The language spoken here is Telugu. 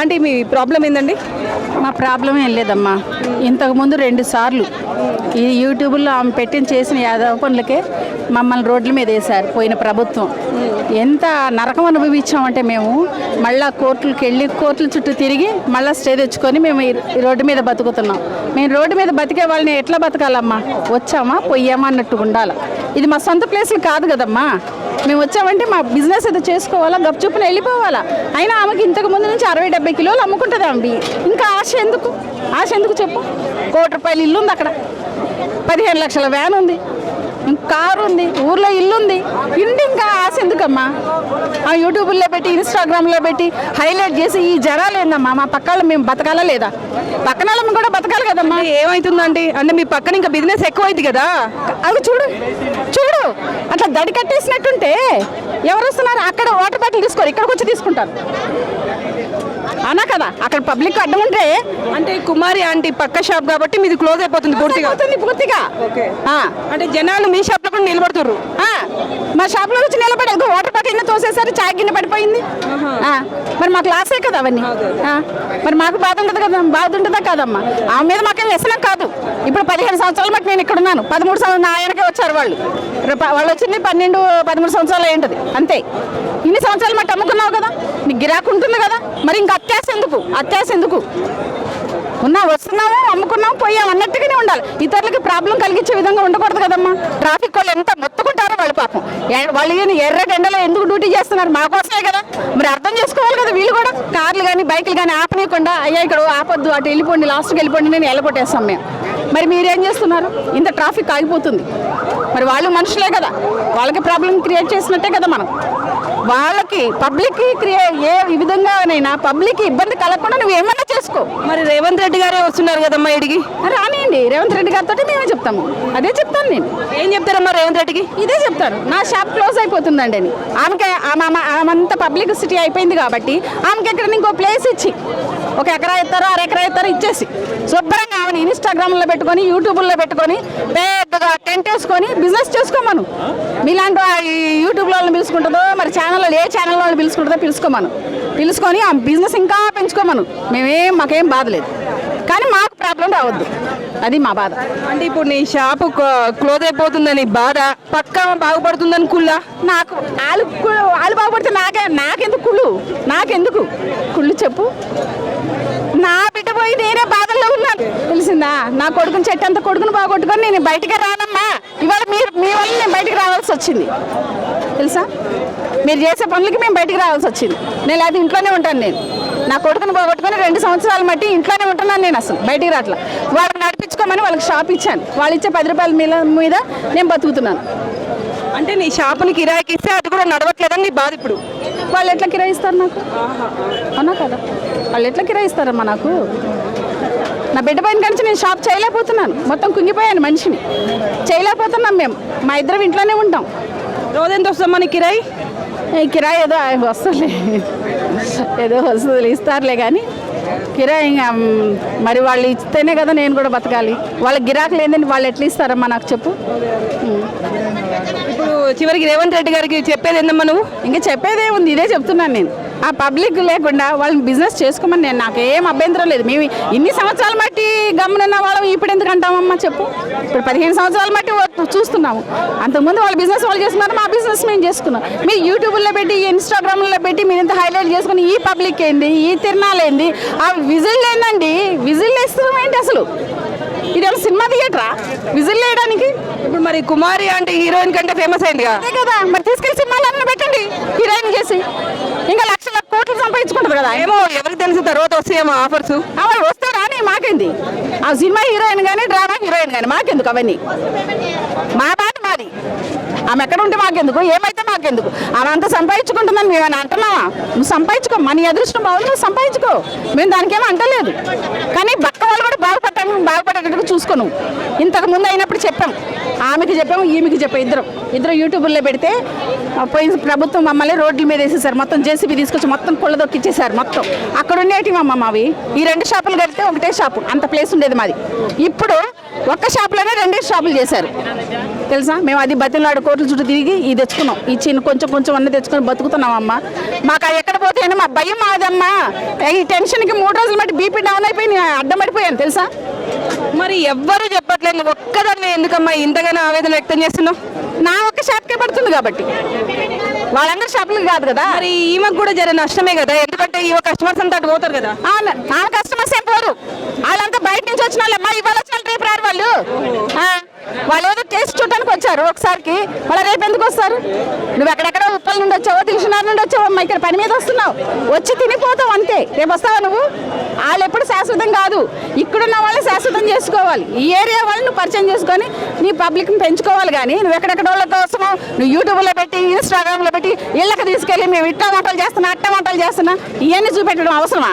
ఆంటీ మీ ప్రాబ్లం ఏందండి? మా ప్రాబ్లం ఏం లేదమ్మా. ఇంతకుముందు రెండు సార్లు ఈ యూట్యూబ్లో ఆమె పెట్టిన చేసిన యాదవ పనులకే మమ్మల్ని రోడ్ల మీద వేశారు పోయిన ప్రభుత్వం. ఎంత నరకం అనుభవించామంటే మేము మళ్ళా కోర్టులకు వెళ్ళి కోర్టుల చుట్టూ తిరిగి మళ్ళీ స్టే తెచ్చుకొని మేము రోడ్డు మీద బతుకుతున్నాం. మేము రోడ్డు మీద బతికే వాళ్ళని ఎట్లా బతకాలమ్మా? వచ్చామా? పోయామా? అన్నట్టు ఉండాలి. ఇది మా సొంత ప్లేస్లు కాదు కదమ్మా. మేము వచ్చామంటే మా బిజినెస్ ఏదో చేసుకోవాలా గప్చుప్పున వెళ్ళిపోవాలా. అయినా ఆమెకి ఇంతకు ముందు నుంచి అరవై డెబ్బై కిలోలు అమ్ముకుంటుంది ఆమె. ఇంకా ఆశ ఎందుకు? ఆశ ఎందుకు చెప్పు? కోటి రూపాయలు ఇల్లు ఉంది అక్కడ. పదిహేను లక్షల వ్యాన్ ఉంది. కారు ఉంది ఊర్లో ఇల్లు ఉంది. ఇంటి ఇంకా ఆశ ఎందుకమ్మా? ఆ యూట్యూబ్లో పెట్టి ఇన్స్టాగ్రామ్లో పెట్టి హైలైట్ చేసి ఈ జనాలు ఏందమ్మా? మా పక్కన మేము బతకాలా లేదా? పక్కన వాళ్ళం కూడా బతకాలి కదమ్మా. ఏమవుతుందండి అంటే మీ పక్కన ఇంకా బిజినెస్ ఎక్కువ అయింది కదా? అవి చూడు చూడు. అట్లా దడి కట్టేసినట్టుంటే ఎవరు వస్తున్నారు? అక్కడ వాటర్ బాటిల్ తీసుకోరు ఇక్కడికి వచ్చి తీసుకుంటారు. అనా కదా? అక్కడ పబ్లిక్ అడ్డం ఉంటే అంటే కుమారి ఆంటీ పక్క షాప్ కాబట్టి మీది క్లోజ్ అయిపోతుంది పూర్తిగా. అవుతుంది పూర్తిగా. అంటే జనాలు మీ షాప్ లో కూడా నిలబడుతుర్రు మా షాప్లో వచ్చి నిలబడి ఇదిగో వాటర్ బాటిల్ కింద తోసేసరి చాయ్ గిన్నె పడిపోయింది. మరి మాకు లాసే కదా అవన్నీ. మరి మాకు బాధ ఉంటుంది కదా బాధ ఉంటుందా కాదమ్మా? ఆమె మీద మాకేం వ్యసనం కాదు. ఇప్పుడు పదిహేను సంవత్సరాల మట్టి నేను ఇక్కడ ఉన్నాను పదమూడు సంవత్సరాలు నా ఆయనకే వచ్చారు వాళ్ళు. వాళ్ళు వచ్చింది పన్నెండు పదమూడు సంవత్సరాలు ఏంటది అంతే. ఇన్ని సంవత్సరాలు మట్టి అమ్ముకున్నావు కదా? నీకు గిరాకు ఉంటుంది కదా? మరి ఇంకా అత్యాశ ఎందుకు? అత్యాశ ఎందుకు? ఉన్నా వస్తున్నాము అమ్ముకున్నాం పోయాం అన్నట్టుగానే ఉండాలి. ఇతరులకి ప్రాబ్లం కలిగించే విధంగా ఉండకూడదు కదమ్మా. ట్రాఫిక్ వాళ్ళు ఎంత మొత్తుకుంటారో వాళ్ళు పాపం. ఎ- వాళ్ళు ఎర్రగెండలో ఎర్ర ఎండలో ఎందుకు డ్యూటీ చేస్తున్నారు? మా కోసమే కదా. మరి అర్థం చేసుకోవాలి కదా వీళ్ళు కూడా. కార్లు కానీ బైకులు కానీ ఆపనీయకుండా అయ్యా ఇక్కడ ఆపొద్దు అటు వెళ్ళిపోండి లాస్ట్కి వెళ్ళిపోండి నేను వెళ్ళగొట్టేస్తాం మేము. మరి మీరేం చేస్తున్నారు? ఇంత ట్రాఫిక్ ఆగిపోతుంది. మరి వాళ్ళు మనుషులే కదా. వాళ్ళకి ప్రాబ్లం క్రియేట్ చేసినట్టే కదా మనం. వాళ్ళకి పబ్లిక్కి క్రియే ఏ విధంగానైనా పబ్లిక్కి ఇబ్బంది కలగకుండా నువ్వు ఏమన్నా చేసుకో. మరి రేవంత్ రెడ్డి గారే వస్తున్నారు కదమ్మా ఇడికి? రానియండి రేవంత్ రెడ్డి గారితో మేమే చెప్తాము. అదే చెప్తాను నేను. ఏం చెప్తారమ్మా రేవంత్ రెడ్డికి? ఇదే చెప్తాను నా షాప్ క్లోజ్ అయిపోతుందండి అని. ఆమెకి ఆమె ఆమె- పబ్లిసిటీ అయిపోయింది కాబట్టి ఆమెకి ఎక్కడ ఇంకో ప్లేస్ ఇచ్చి ఒక ఎకరా ఇస్తారో అర ఎకరా ఇస్తారో ఇచ్చేసి శుభ్రంగా ఆమెను ఇన్స్టాగ్రామ్లో పెట్టుకొని యూట్యూబ్లో పెట్టుకొని పెద్దగా టెంట్ వేసుకొని బిజినెస్ చేసుకోమను. మీలాంటి యూట్యూబ్లో వాళ్ళని పిలుచుకుంటుందో మరి ఛానల్లో ఏ ఛానల్ వాళ్ళు పిలుచుకుంటుందో పిలుచుకోమను. పిలుచుకొని ఆ బిజినెస్ ఇంకా పెంచుకోమను. మేమేం మాకేం బాధ లేదు. కానీ మాకు ప్రాబ్లం రావద్దు. అది మా బాధ. అంటే ఇప్పుడు నీ షాప్ క్లోజ్ అయిపోతుందని బాధ పక్క బాగుపడుతుందని కుల్లా నాకు వాళ్ళు వాళ్ళు బాగుపడితే నాకే నాకెందుకు కుళ్ళు? నాకెందుకు? కుళ్ళు చెప్పు. నా బిడ్డ పోయి నేనే ఉన్నాను తెలిసిందా నా కొడుకుని చెట్టు అంత కొడుకుని బాగొట్టుకొని నేను బయటికి రానమ్మా. ఇవాళ మీరు మీ వల్ల నేను బయటికి రావాల్సి వచ్చింది. తెలుసా? మీరు చేసే పనులకి మేము బయటికి రావాల్సి వచ్చింది. నేను అది ఇంట్లోనే ఉంటాను నేను. నా కొడుకుని పోగొట్టుకొని రెండు సంవత్సరాలు మట్టి ఇంట్లోనే ఉంటున్నాను నేను అసలు. బయటికి రావట్లా. వాళ్ళని నడిపించుకోమని వాళ్ళకి షాప్ ఇచ్చాను. వాళ్ళు ఇచ్చే పది రూపాయల మీద మీద నేను బతుకుతున్నాను. అంటే నీ షాపుని కిరాయికి ఇస్తే అది కూడా నడవట్లేదని నీ బాధ ఇప్పుడు. వాళ్ళు ఎట్లా కిరాయిస్తారు నాకు? అవునా కదా? వాళ్ళు ఎట్లా కిరాయిస్తారమ్మా నాకు? నా బిడ్డ పైన కలిసి నేను షాప్ చేయలేకపోతున్నాను. మొత్తం కుంగిపోయాను మనిషిని. చేయలేకపోతున్నాం మేము. మా ఇద్దరం ఇంట్లోనే ఉంటాం. రోజు ఎంత వస్తుందమ్మా నీ కిరాయి? కిరాయి ఏదో వస్తుంది. ఏదో వస్తుంది. ఇస్తారులే కానీ కిరాయి ఇంకా మరి వాళ్ళు ఇస్తేనే కదా నేను కూడా బతకాలి. వాళ్ళ గిరాకు లేదని వాళ్ళు ఎట్లా ఇస్తారమ్మా నాకు చెప్పు. ఇప్పుడు చివరికి రేవంత్ రెడ్డి గారికి చెప్పేది ఏందమ్మా నువ్వు? ఇంకా చెప్పేదే ఉంది. ఇదే చెప్తున్నాను నేను. ఆ పబ్లిక్ లేకుండా వాళ్ళని బిజినెస్ చేసుకోమని నేను నాకు ఏం అభ్యంతరం లేదు. మేము ఇన్ని సంవత్సరాల మట్టి గమనున్న వాళ్ళం ఇప్పుడు ఎందుకు అంటామమ్మా చెప్పు? ఇప్పుడు పదిహేను సంవత్సరాల మట్టి వా- చూస్తున్నాము. అంతకుముందు వాళ్ళ బిజినెస్ వాళ్ళు చేసుకున్నారు మా బిజినెస్ మేము చేసుకున్నాం. మీరు యూట్యూబ్లో పెట్టి ఇన్స్టాగ్రామ్లో పెట్టి మీరు ఇంత హైలైట్ చేసుకుని ఈ పబ్లిక్ ఏంది ఈ తిరణాలు ఏంది? ఆ విజిల్ ఏందండి? విజిల్ వేస్తున్నాం ఏంటి అసలు? ఇది సినిమా థియేటరా? విజిల్ వేయడానికి? ఇప్పుడు మరి కుమారి అంటే హీరోయిన్ కంటే ఫేమస్ అయిందిగా? అదే కదా మరి తీసుకెళ్ళి సినిమాలన్నీ పెట్టండి హీరోయిన్ చేసి. ఇంకా సంపాదించుకుంటుంది కదా. ఏమో ఎవరికి తెలిసిన తర్వాత వస్తాయేమో ఆఫర్స్. అవన్నీ వస్తే రాని మాకేంది? ఆ సినిమా హీరోయిన్ కానీ డ్రామా హీరోయిన్ కానీ మాకెందుకు అవన్నీ? మా బాధ మాది. ఆమె ఎక్కడ ఉంటే మాకెందుకు ఏమైతే మాకెందుకు? ఆమె అంతా సంపాదించుకుంటుందని మేము అని అంటున్నావా? నువ్వు సంపాదించుకో మన అదృష్టం బాగుంది సంపాదించుకో. మేము దానికేమో అంటలేదు. కానీ బక్క వాళ్ళు కూడా బాగుపడటం బాగుపడేటట్టు చూసుకోను ఇంతకు ముందు అయినప్పుడు చెప్పాం. ఆమెకి చెప్పాము ఈమెకి చెప్పాం ఇద్దరు. ఇద్దరు యూట్యూబ్లో పెడితే పోయిన ప్రభుత్వం మమ్మల్ని రోడ్ల మీద వేసేసారు. మొత్తం జేసీబీ తీసుకొచ్చి మొత్తం కుళ్ళ దొక్కిచ్చేసారు మొత్తం. అక్కడ ఉండేటివి అమ్మ మావి. ఈ రెండు షాపులు కడితే ఒకటే షాపు. అంత ప్లేస్ ఉండేది మాది. ఇప్పుడు ఒక్క షాపులోనే రెండే షాపులు చేశారు. తెలుసా? మేము అది బతిలాడు కోట్ల చుట్టూ తిరిగి ఇది తెచ్చుకున్నాం. ఈ చిన్న కొంచెం కొంచెం అన్నీ తెచ్చుకొని బతుకుతున్నామమ్మా మాకు అది ఎక్కడ పోతాయని మా భయం మాదమ్మా. ఈ టెన్షన్కి మూడు రోజులు మట్టి బీపీ డౌన్ అయిపోయి నేను అడ్డం పడిపోయాను. తెలుసా? మరి ఎవ్వరు చెప్పట్లేదు. ఒక్కదాన్ని ఎందుకమ్మా ఇంతగానో ఆవేదన వ్యక్తం చేస్తున్నావు? నా ఒక్క షాప్కే పడుతుంది కాబట్టి. వాళ్ళందరి షాపులకు కాదు కదా. మరి ఈమెకు కూడా జర నష్టమే కదా. ఎందుకంటే ఈ కస్టమర్స్ అంతా అటు పోతారు కదా. అవును. ఆ కస్టమర్స్ ఏం పోరు. వాళ్ళంతా బయట నుంచి వచ్చిన వాళ్ళు. అమ్మా ఇవాళ వచ్చిన వాళ్ళు రేపు రారు వాళ్ళు. వాళ్ళు ఏదో టేస్ట్ చూడడానికి వచ్చారు ఒకసారికి. మళ్ళీ రేపు ఎందుకు వస్తారు? నువ్వు ఎక్కడెక్కడ ఉప్పల నుండి వచ్చావో దిల్సునార్ నుండి వచ్చావో అమ్మా ఇక్కడ పని మీద వస్తున్నావు. వచ్చి తినిపోతావు అంతే. రేపు వస్తావా నువ్వు? వాళ్ళు ఎప్పుడు శాశ్వతం కాదు. ఇక్కడున్న వాళ్ళు శాశ్వతం చేసుకోవాలి. ఈ ఏరియా వాళ్ళు నువ్వు పరిచయం చేసుకొని నీ పబ్లిక్ని పెంచుకోవాలి కానీ నువ్వు ఎక్కడెక్కడ వాళ్ళ కోసం నువ్వు యూట్యూబ్లో పెట్టి ఇన్స్టాగ్రామ్లో పెట్టి ఇళ్ళకి తీసుకెళ్ళి మేము ఇట్ట వంటలు చేస్తున్నా అట్ట వంటలు చేస్తున్నా ఇవన్నీ చూపెట్టడం అవసరమా?